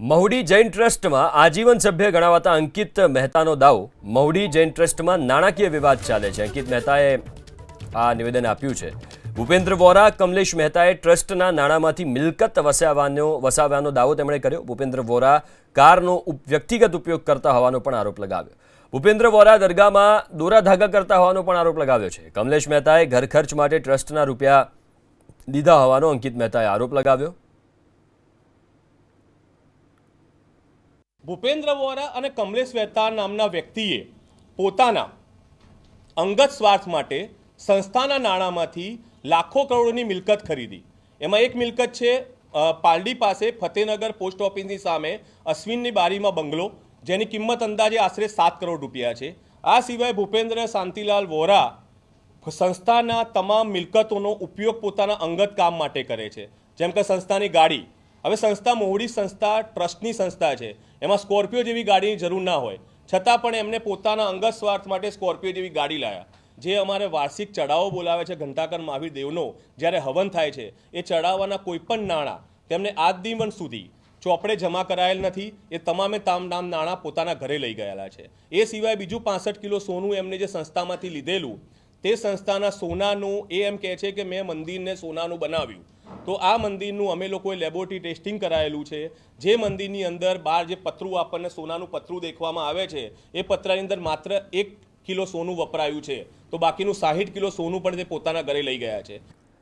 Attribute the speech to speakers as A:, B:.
A: મહુડી જૈન ટ્રસ્ટમાં આજીવન સભ્ય ગણાવાતા અંકિત મહેતાનો દાવો. મહુડી જૈન ટ્રસ્ટમાં નાણાકીય વિવાદ ચાલે છે. અંકિત મહેતાએ આ નિવેદન આપ્યું છે. ભૂપેન્દ્ર વોરા, કમલેશ મહેતાએ ટ્રસ્ટના નાણાંમાંથી મિલકત વસાવવાનો વસાવવાનો દાવો તેમણે કર્યો. ભૂપેન્દ્ર વોરા કારનો વ્યક્તિગત ઉપયોગ કરતા હોવાનો પણ આરોપ લગાવ્યો. ભૂપેન્દ્ર વોરા દરગાહમાં દોરા ધાગા કરતા હોવાનો પણ આરોપ લગાવ્યો છે. કમલેશ મહેતાએ ઘર ખર્ચ માટે ટ્રસ્ટના રૂપિયા લીધા હોવાનો અંકિત મહેતાએ આરોપ લગાવ્યો.
B: ભૂપેન્દ્ર વોરા અને કમલેશ મહેતા નામના વ્યક્તિએ પોતાના અંગત સ્વાર્થ માટે સંસ્થાના નાણાંમાંથી લાખો કરોડોની મિલકત ખરીદી. એમાં એક મિલકત છે પાલડી પાસે ફતેનગર પોસ્ટ ઓફિસની સામે અશ્વિનની બારીમાં બંગલો, જેની કિંમત અંદાજે આશરે સાત કરોડ રૂપિયા છે. આ સિવાય ભૂપેન્દ્ર, શાંતિલાલ વોરા સંસ્થાના તમામ મિલકતોનો ઉપયોગ પોતાના અંગત કામ માટે કરે છે. જેમ કે સંસ્થાની ગાડી હવે સંસ્થા મોવડી સંસ્થા, ટ્રસ્ટની સંસ્થા છે. એમાં સ્કોર્પિયો જેવી ગાડીની જરૂર ના હોય. છતાં પણ એમને પોતાના અંગત સ્વાર્થ માટે સ્કોર્પિયો જેવી ગાડી લાયા. જે અમારે વાર્ષિક ચડાવો બોલાવે છે ઘંટાકર મહાવીર દેવનો જ્યારે હવન થાય છે. એ ચડાવવાના કોઈ પણ નાણાં તેમને આજ દિવસ સુધી ચોપડે જમા કરાયેલ નથી. એ તમામે તામ નામ નાણાં પોતાના ઘરે લઈ ગયેલા છે. એ સિવાય બીજું પાસઠ કિલો સોનું એમને જે સંસ્થામાંથી લીધેલું, તે સંસ્થાના સોનાનું એ એમ કહે છે કે મેં મંદિરને સોનાનું બનાવ્યું. તો આ મંદિરનું અમે લોકોએ લેબોરેટરી ટેસ્ટિંગ કરાયેલું છે. જે મંદિરની અંદર બહાર જે પતરું આપણને સોનાનું પતરું દેખવામાં આવે છે, એ પતરાની અંદર માત્ર એક કિલો સોનું વપરાયું છે. તો બાકીનું સાહીઠ કિલો સોનું પણ તે પોતાના ઘરે લઈ ગયા છે.